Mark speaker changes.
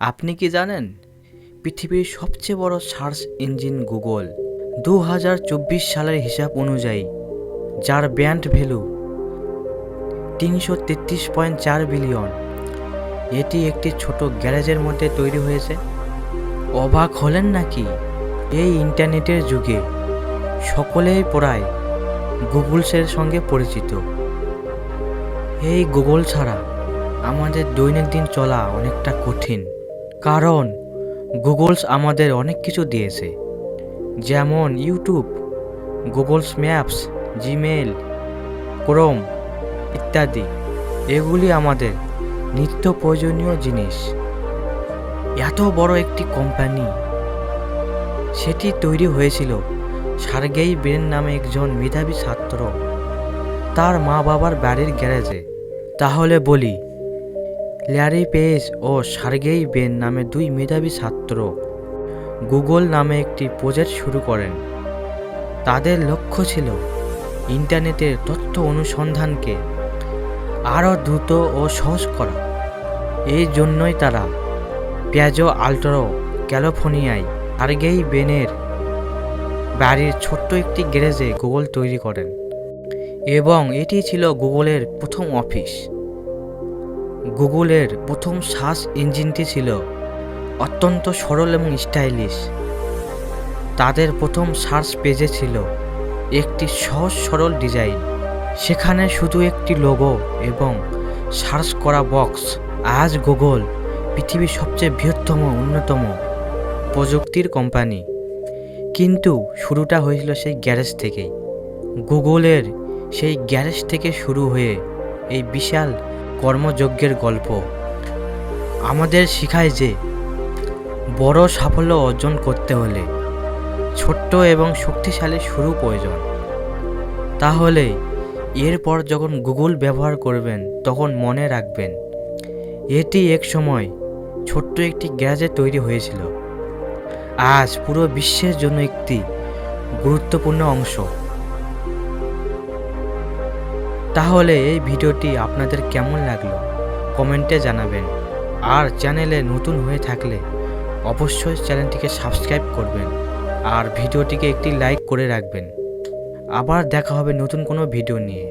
Speaker 1: আপনি কি জানেন? পৃথিবীর সবচেয়ে বড় সার্চ ইঞ্জিন গুগল দু হাজার চব্বিশ সালের হিসাব অনুযায়ী, যার ব্যান্ড ভ্যালু তিনশো তেত্রিশ পয়েন্ট চার বিলিয়ন। এটি একটি ছোট গ্যারেজের মধ্যে তৈরি হয়েছে। অবাক হলেন নাকি? এই ইন্টারনেটের যুগে সকলেই প্রায় গুগলসের সঙ্গে পরিচিত। এই গুগল ছাড়া আমাদের দৈনন্দিন চলা অনেকটা কঠিন। কারণ গুগলস আমাদের অনেক কিছু দিয়েছে। যেমন YouTube, Google's maps Gmail Chrome ইত্যাদি। এগুলি আমাদের নিত্য প্রয়োজনীয় জিনিস। এত বড় একটি কোম্পানি, সেটি তৈরি হয়েছিল সার্গেই ব্রেন নামে একজন মেধাবী ছাত্র। তার মা বাবার বাড়ির গ্যারেজে। তাহলে বলি ল্যারি পেজ ও সার্গেই বেন নামে দুই মেধাবী ছাত্র গুগল নামে একটি প্রজেক্ট শুরু করেন। তাদের লক্ষ্য ছিল ইন্টারনেটের তথ্য অনুসন্ধানকে আরও দ্রুত ও সহজ করা। এই জন্যই তারা প্যাজো আল্ট্রো ক্যালিফোর্নিয়ায় সার্গেই বেনের বাড়ির ছোট্ট একটি গ্যারেজে গুগল তৈরি করেন এবং এটি ছিল গুগলের প্রথম অফিস। গুগলের প্রথম সার্চ ইঞ্জিনটি ছিল অত্যন্ত সরল এবং স্টাইলিশ। তাদের প্রথম সার্চ পেজে ছিল একটি সহজ সরল ডিজাইন। সেখানে শুধু একটি লোগো এবং সার্চ করা বক্স। আজ গুগল পৃথিবীর সবচেয়ে বৃহত্তম অন্যতম প্রযুক্তির কোম্পানি। কিন্তু শুরুটা হয়েছিল সেই গ্যারেজ থেকেই। গুগলের সেই গ্যারেজ থেকে শুরু হয়ে এই বিশাল কর্মযজ্ঞের গল্প। আমাদের শেখায় যে, বড় সাফল্য অর্জন করতে হলে ছোট্ট এবং শক্তিশালী শুরু প্রয়োজন। তাহলে এরপর যখন গুগল ব্যবহার করবেন, তখন মনে রাখবেন, এটি এক সময় ছোট্ট একটি গ্যারেজে তৈরি হয়েছিল। আজ পুরো বিশ্বের জন্য একটি গুরুত্বপূর্ণ অংশ। তাহলে এই ভিডিওটি আপনাদের কেমন লাগল? কমেন্টে জানাবেন। আর চ্যানেলে নতুন হয়ে থাকলে অবশ্যই চ্যানেলটিকে সাবস্ক্রাইব করবেন আর ভিডিওটিকে একটি লাইক করে রাখবেন। আবার দেখা হবে নতুন কোনো ভিডিও নিয়ে।